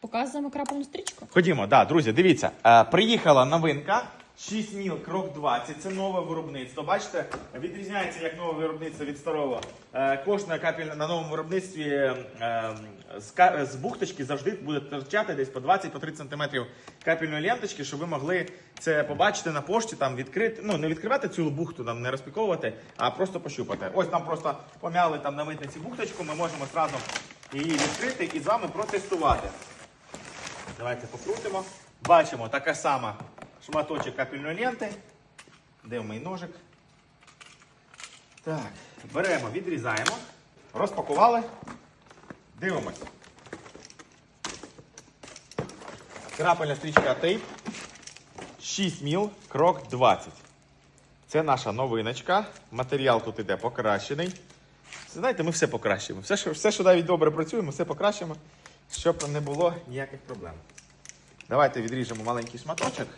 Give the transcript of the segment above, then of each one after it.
Показуємо крапельну стрічку. Ходімо, да, друзі, дивіться, е, приїхала новинка. 6 міл крок 20, це нове виробництво. Бачите, відрізняється як нове виробництво від старого. Е, кожна капель на новому виробництві е, з, ка- з бухточки завжди буде торчати десь по 20-30 см капельної ленточки, щоб ви могли це побачити на пошті, там відкрити, ну не відкривати цю бухту, там не розпіковувати, а просто пощупати. Ось там просто помяли там на митниці бухточку, ми можемо зразу її відкрити і з вами протестувати. Давайте покрутимо. Бачимо така сама шматочок капельної ленти. Де мій ножик? Так, беремо, відрізаємо, розпакували, дивимось. Крапельна стрічка тейп. 6 міл, крок 20. Це наша новиночка. Матеріал тут іде покращений. Знаєте, ми все покращимо. Все, що, все, що навіть добре працює, ми все покращимо, щоб не було ніяких проблем. Давайте відріжемо маленький шматочок.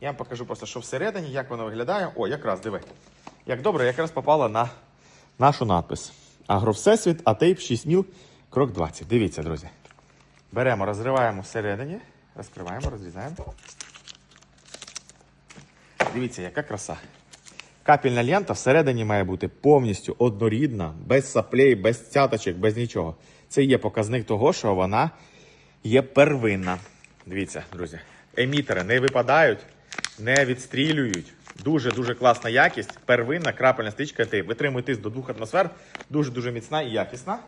Я вам покажу просто, що всередині, як воно виглядає. О, якраз диви. Як добре, якраз попала на нашу надпис. Агровсесвіт, Атейп 6 міл, крок 20. Дивіться, друзі. Беремо, розриваємо всередині, розкриваємо, розрізаємо. Дивіться, яка краса. Капельна лента всередині має бути повністю однорідна, без саплей, без цяточок, без нічого. Це є показник того, що вона є первинна. Дивіться, друзі, емітери не випадають, не відстрілюють. Дуже-дуже класна якість. Первинна крапельна стрічка. Витримує тиск до 2 атмосфер. Дуже-дуже міцна і якісна.